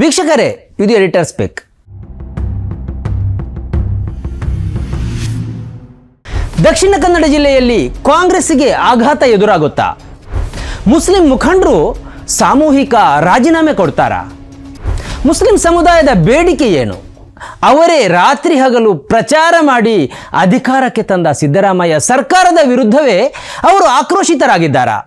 ವೀಕ್ಷಕರೇ, ಇದು editors speck Dakshina Kannada ಜಿಲ್ಲೆಯಲ್ಲಿ ಕಾಂಗ್ರೆಸ್ಗೆ ಆಘಾತ ಎದುರಾಗುತ್ತಾ? ಮುಸ್ಲಿಂ ಮುಖಂಡರು ಸಾಮೂಹಿಕ ರಾಜೀನಾಮೆ ಕೊಡ್ತಾರಾ. ಮುಸ್ಲಿಂ ಸಮುದಾಯದ ಬೇಡಿಕೆ ಏನು? ಅವರೇ ರಾತ್ರಿ ಹಗಲು ಪ್ರಚಾರ ಮಾಡಿ ಅಧಿಕಾರಕ್ಕೆ ತಂದ ಸಿದ್ದರಾಮಯ್ಯ ಸರ್ಕಾರದ ವಿರುದ್ಧವೇ ಅವರು ಆಕ್ರೋಶಿತರಾಗಿದ್ದಾರಾ?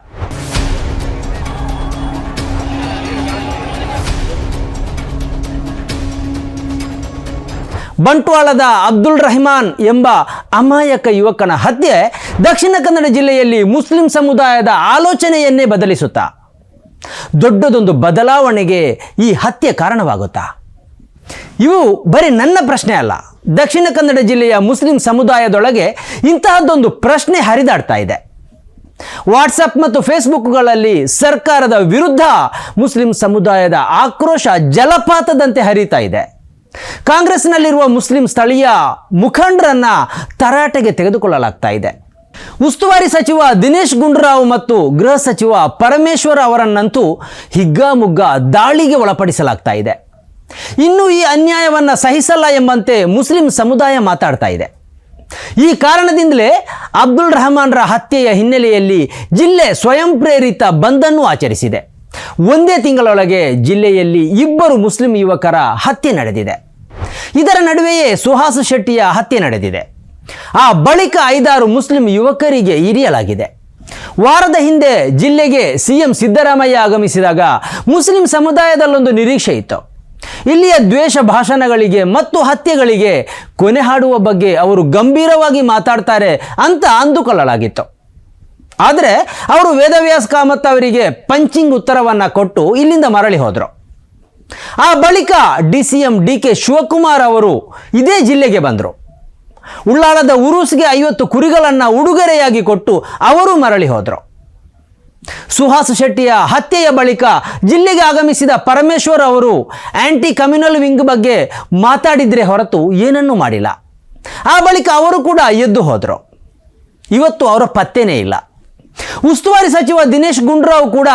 ಬಂಟ್ವಾಳದ ಅಬ್ದುಲ್ ರಹಮಾನ್ ಎಂಬ ಅಮಾಯಕ ಯುವಕನ ಹತ್ಯೆ ದಕ್ಷಿಣ ಕನ್ನಡ ಜಿಲ್ಲೆಯಲ್ಲಿ ಮುಸ್ಲಿಂ ಸಮುದಾಯದ ಆಲೋಚನೆಯನ್ನೇ ಬದಲಿಸುತ್ತಾ. ದೊಡ್ಡದೊಂದು ಬದಲಾವಣೆಗೆ ಈ ಹತ್ಯೆ ಕಾರಣವಾಗುತ್ತಾ? ಇವು ಬರೀ ನನ್ನ ಪ್ರಶ್ನೆ ಅಲ್ಲ. ದಕ್ಷಿಣ ಕನ್ನಡ ಜಿಲ್ಲೆಯ ಮುಸ್ಲಿಂ ಸಮುದಾಯದೊಳಗೆ ಇಂತಹದ್ದೊಂದು ಪ್ರಶ್ನೆ ಹರಿದಾಡ್ತಾ ಇದೆ. ವಾಟ್ಸಪ್ ಮತ್ತು ಫೇಸ್ಬುಕ್ಗಳಲ್ಲಿ ಸರ್ಕಾರದ ವಿರುದ್ಧ ಮುಸ್ಲಿಂ ಸಮುದಾಯದ ಆಕ್ರೋಶ ಜಲಪಾತದಂತೆ ಹರಿತಾ ಇದೆ. ಕಾಂಗ್ರೆಸ್ನಲ್ಲಿರುವ ಮುಸ್ಲಿಂ ಸ್ಥಳೀಯ ಮುಖಂಡರನ್ನ ತರಾಟೆಗೆ ತೆಗೆದುಕೊಳ್ಳಲಾಗ್ತಾ ಇದೆ. ಉಸ್ತುವಾರಿ ಸಚಿವ ದಿನೇಶ್ ಗುಂಡೂರಾವ್ ಮತ್ತು ಗೃಹ ಸಚಿವ ಪರಮೇಶ್ವರ್ ಅವರನ್ನಂತೂ ಹಿಗ್ಗಾಮುಗ್ಗಾ ದಾಳಿಗೆ ಒಳಪಡಿಸಲಾಗ್ತಾ ಇದೆ. ಇನ್ನು ಈ ಅನ್ಯಾಯವನ್ನು ಸಹಿಸಲ್ಲ ಎಂಬಂತೆ ಮುಸ್ಲಿಂ ಸಮುದಾಯ ಮಾತಾಡ್ತಾ ಇದೆ. ಈ ಕಾರಣದಿಂದಲೇ ಅಬ್ದುಲ್ ರಹಮಾನ್ರ ಹತ್ಯೆಯ ಹಿನ್ನೆಲೆಯಲ್ಲಿ ಜಿಲ್ಲೆ ಸ್ವಯಂ ಪ್ರೇರಿತ ಬಂದನ್ನು ಆಚರಿಸಿದೆ. ಒಂದೇ ತಿಂಗಳೊಳಗೆ ಜಿಲ್ಲೆಯಲ್ಲಿ ಇಬ್ಬರು ಮುಸ್ಲಿಂ ಯುವಕರ ಹತ್ಯೆ ನಡೆದಿದೆ. ಇದರ ನಡುವೆಯೇ ಸುಹಾಸ್ ಶೆಟ್ಟಿಯ ಹತ್ಯೆ ನಡೆದಿದೆ. ಆ ಬಳಿಕ ಐದಾರು ಮುಸ್ಲಿಂ ಯುವಕರಿಗೆ ಇರಿಯಲಾಗಿದೆ ವಾರದ ಹಿಂದೆ ಜಿಲ್ಲೆಗೆ ಸಿಎಂ ಸಿದ್ದರಾಮಯ್ಯ ಆಗಮಿಸಿದಾಗ ಮುಸ್ಲಿಂ ಸಮುದಾಯದಲ್ಲೊಂದು ನಿರೀಕ್ಷೆ ಇತ್ತು. ಇಲ್ಲಿಯ ದ್ವೇಷ ಭಾಷಣಗಳಿಗೆ ಮತ್ತು ಹತ್ಯೆಗಳಿಗೆ ಕೊನೆ ಹಾಡುವ ಬಗ್ಗೆ ಅವರು ಗಂಭೀರವಾಗಿ ಮಾತಾಡ್ತಾರೆ ಅಂತ ಅಂದುಕೊಳ್ಳಲಾಗಿತ್ತು. ಆದರೆ ಅವರು ವೇದವ್ಯಾಸ್ ಕಾಮತ್ ಅವರಿಗೆ ಪಂಚಿಂಗ್ ಉತ್ತರವನ್ನು ಕೊಟ್ಟು ಇಲ್ಲಿಂದ ಮರಳಿ ಹೋದರು. ಆ ಬಳಿಕ D C M D K Shivakumar ಅವರು ಇದೇ ಜಿಲ್ಲೆಗೆ ಬಂದರು. ಉಳ್ಳಾಲದ ಉರುಸ್ಗೆ ಐವತ್ತು ಕುರಿಗಳನ್ನು ಉಡುಗೊರೆಯಾಗಿ ಕೊಟ್ಟು ಅವರು ಮರಳಿ ಹೋದರು. ಸುಹಾಸ್ ಶೆಟ್ಟಿಯ ಹತ್ಯೆಯ ಬಳಿಕ ಜಿಲ್ಲೆಗೆ ಆಗಮಿಸಿದ ಪರಮೇಶ್ವರ್ ಅವರು ಆ್ಯಂಟಿ ಕಮ್ಯುನಲ್ ವಿಂಗ್ ಬಗ್ಗೆ ಮಾತಾಡಿದ್ರೆ ಹೊರತು ಏನನ್ನೂ ಮಾಡಿಲ್ಲ. ಆ ಬಳಿಕ ಅವರು ಕೂಡ ಎದ್ದು ಹೋದರು. ಇವತ್ತು ಅವರ ಪತ್ತೆನೇ ಇಲ್ಲ. ಉಸ್ತುವಾರಿ ಸಚಿವ ದಿನೇಶ್ ಗುಂಡೂರಾವ್ ಕೂಡ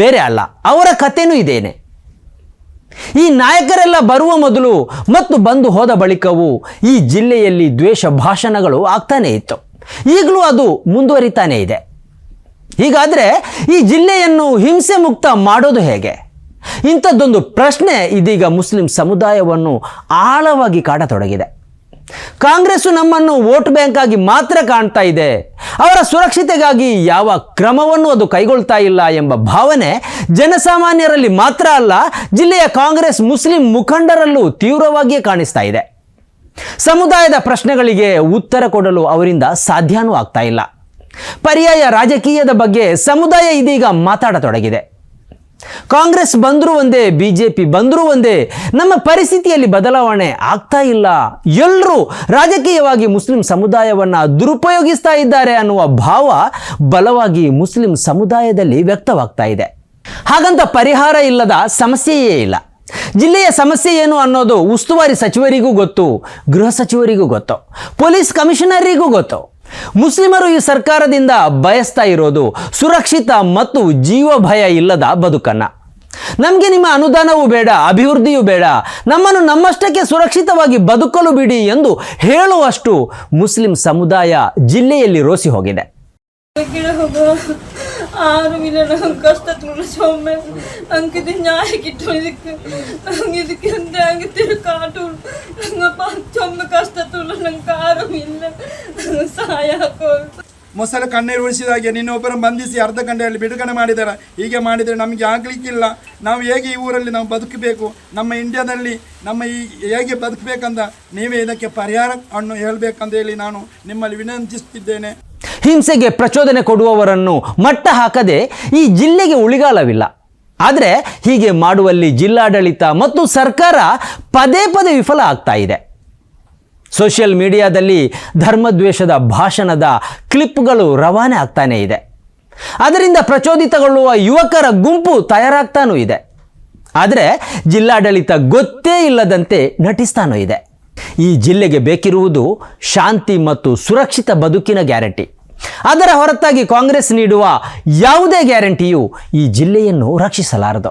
ಬೇರೆ ಅಲ್ಲ, ಅವರ ಕಥೆನೂ ಇದೇನೆ. ಈ ನಾಯಕರೆಲ್ಲ ಬರುವ ಮೊದಲು ಮತ್ತು ಬಂದು ಹೋದ ಬಳಿಕವೂ ಈ ಜಿಲ್ಲೆಯಲ್ಲಿ ದ್ವೇಷ ಭಾಷಣಗಳು ಆಗ್ತಾನೇ ಇತ್ತು. ಈಗಲೂ ಅದು ಮುಂದುವರಿತಾನೇ ಇದೆ. ಹೀಗಾದರೆ ಈ ಜಿಲ್ಲೆಯನ್ನು ಹಿಂಸೆ ಮುಕ್ತ ಮಾಡೋದು ಹೇಗೆ? ಇಂಥದ್ದೊಂದು ಪ್ರಶ್ನೆ ಇದೀಗ ಮುಸ್ಲಿಂ ಸಮುದಾಯವನ್ನು ಆಳವಾಗಿ ಕಾಡತೊಡಗಿದೆ. ಕಾಂಗ್ರೆಸ್ಸು ನಮ್ಮನ್ನು ವೋಟ್ ಬ್ಯಾಂಕ್ ಆಗಿ ಮಾತ್ರ ಕಾಣ್ತಾ ಇದೆ. ಅವರ ಸುರಕ್ಷತೆಗಾಗಿ ಯಾವ ಕ್ರಮವನ್ನು ಅದು ಕೈಗೊಳ್ತಾ ಇಲ್ಲ ಎಂಬ ಭಾವನೆ ಜನಸಾಮಾನ್ಯರಲ್ಲಿ ಮಾತ್ರ ಅಲ್ಲ, ಜಿಲ್ಲೆಯ ಕಾಂಗ್ರೆಸ್ ಮುಸ್ಲಿಂ ಮುಖಂಡರಲ್ಲೂ ತೀವ್ರವಾಗಿಯೇ ಕಾಣಿಸ್ತಾ ಇದೆ. ಸಮುದಾಯದ ಪ್ರಶ್ನೆಗಳಿಗೆ ಉತ್ತರ ಕೊಡಲು ಅವರಿಂದ ಸಾಧ್ಯನೂ ಆಗ್ತಾ ಇಲ್ಲ. ಪರ್ಯಾಯ ರಾಜಕೀಯದ ಬಗ್ಗೆ ಸಮುದಾಯ ಇದೀಗ ಮಾತಾಡತೊಡಗಿದೆ. ಕಾಂಗ್ರೆಸ್ ಬಂದರೂ ಒಂದೇ ಬಿ ಜೆ ಪಿ ಬಂದರೂ ಒಂದೇ, ನಮ್ಮ ಪರಿಸ್ಥಿತಿಯಲ್ಲಿ ಬದಲಾವಣೆ ಆಗ್ತಾ ಇಲ್ಲ. ಎಲ್ಲರೂ ರಾಜಕೀಯವಾಗಿ ಮುಸ್ಲಿಂ ಸಮುದಾಯವನ್ನು ದುರುಪಯೋಗಿಸ್ತಾ ಇದ್ದಾರೆ ಅನ್ನುವ ಭಾವ ಬಲವಾಗಿ ಮುಸ್ಲಿಂ ಸಮುದಾಯದಲ್ಲಿ ವ್ಯಕ್ತವಾಗ್ತಾ ಇದೆ. ಹಾಗಂತ ಪರಿಹಾರ ಇಲ್ಲದ ಸಮಸ್ಯೆಯೇ ಇಲ್ಲ. ಜಿಲ್ಲೆಯ ಸಮಸ್ಯೆ ಏನು ಅನ್ನೋದು ಉಸ್ತುವಾರಿ ಸಚಿವರಿಗೂ ಗೊತ್ತು, ಗೃಹ ಸಚಿವರಿಗೂ ಗೊತ್ತು, ಪೊಲೀಸ್ ಕಮಿಷನರಿಗೂ ಗೊತ್ತು. ಮುಸ್ಲಿಮರು ಈ ಸರ್ಕಾರದಿಂದ ಬಯಸ್ತಾ ಇರೋದು ಸುರಕ್ಷಿತ ಮತ್ತು ಜೀವ ಭಯ ಇಲ್ಲದ ಬದುಕನ್ನ. ನಮಗೆ ನಿಮ್ಮ ಅನುದಾನವೂ ಬೇಡ, ಅಭಿವೃದ್ಧಿಯೂ ಬೇಡ. ನಮ್ಮನ್ನು ನಮ್ಮಷ್ಟಕ್ಕೆ ಸುರಕ್ಷಿತವಾಗಿ ಬದುಕಲು ಬಿಡಿ ಎಂದು ಹೇಳುವಷ್ಟು ಮುಸ್ಲಿಂ ಸಮುದಾಯ ಜಿಲ್ಲೆಯಲ್ಲಿ ರೋಸಿ ಹೋಗಿದೆ. ആരുമില്ല കഷ്ടത്തിലുള്ള ചോമ. ഞങ്ങൾക്കിത് ഞാൻ കിട്ടും ഇതൊക്കെ ഇതൊക്കെ എന്താ ഞങ്ങൾക്ക് കാട്ടുള്ളൂ ഞങ്ങൾ ചുമ കഷ്ടത്തുള്ള ഞങ്ങൾക്ക് ആരുമില്ല സഹായക്കോ ಮೊಸಲ ಕಣ್ಣೀರು ಉಳಿಸಿದಾಗೆ ನಿನ್ನೊಬ್ಬರ ಬಂಧಿಸಿ ಅರ್ಧ ಗಂಟೆಯಲ್ಲಿ ಬಿಡುಗಡೆ ಮಾಡಿದ್ದಾರೆ ಹೀಗೆ ಮಾಡಿದರೆ ನಮಗೆ ಆಗಲಿಕ್ಕಿಲ್ಲ ನಾವು ಹೇಗೆ ಈ ಊರಲ್ಲಿ ನಾವು ಬದುಕಬೇಕು ನಮ್ಮ ಇಂಡಿಯಾದಲ್ಲಿ ನಮ್ಮ ಈ ಹೇಗೆ ಬದುಕಬೇಕಂತ ನೀವೇ ಇದಕ್ಕೆ ಪರಿಹಾರವನ್ನು ಹೇಳಬೇಕಂತ ಹೇಳಿ ನಾನು ನಿಮ್ಮಲ್ಲಿ ವಿನಂತಿಸುತ್ತಿದ್ದೇನೆ ಹಿಂಸೆಗೆ ಪ್ರಚೋದನೆ ಕೊಡುವವರನ್ನು ಮಟ್ಟ ಹಾಕದೆ ಈ ಜಿಲ್ಲೆಗೆ ಉಳಿಗಾಲವಿಲ್ಲ. ಆದರೆ ಹೀಗೆ ಮಾಡುವಲ್ಲಿ ಜಿಲ್ಲಾಡಳಿತ ಮತ್ತು ಸರ್ಕಾರ ಪದೇ ಪದೇ ವಿಫಲ ಆಗ್ತಾ ಇದೆ. ಸೋಷಿಯಲ್ ಮೀಡಿಯಾದಲ್ಲಿ ಧರ್ಮದ್ವೇಷದ ಭಾಷಣದ ಕ್ಲಿಪ್ಗಳು ರವಾನೆ ಆಗ್ತಾನೇ ಇದೆ. ಅದರಿಂದ ಪ್ರಚೋದಿತಗೊಳ್ಳುವ ಯುವಕರ ಗುಂಪು ತಯಾರಾಗ್ತಾನೂ ಇದೆ. ಆದರೆ ಜಿಲ್ಲಾಡಳಿತ ಗೊತ್ತೇ ಇಲ್ಲದಂತೆ ನಟಿಸ್ತಾನೂ ಇದೆ. ಈ ಜಿಲ್ಲೆಗೆ ಬೇಕಿರುವುದು ಶಾಂತಿ ಮತ್ತು ಸುರಕ್ಷಿತ ಬದುಕಿನ ಗ್ಯಾರಂಟಿ. ಅದರ ಹೊರತಾಗಿ ಕಾಂಗ್ರೆಸ್ ನೀಡುವ ಯಾವುದೇ ಗ್ಯಾರಂಟಿಯು ಈ ಜಿಲ್ಲೆಯನ್ನು ರಕ್ಷಿಸಲಾರದು.